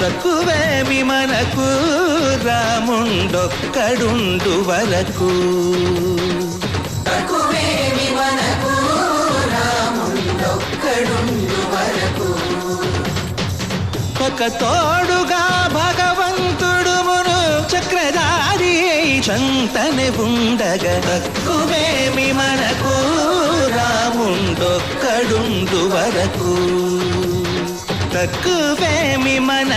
తక్కువేమి మనకు? రాముండొక్కడుండు వరకు. ఒక తోడుగా భగవంతుడు మును చక్రధారి చంతని చంతనే ఉండగా. తక్కువేమి మనకు? రాముండొక్కడుండు వరకు. తక్కువేమి మన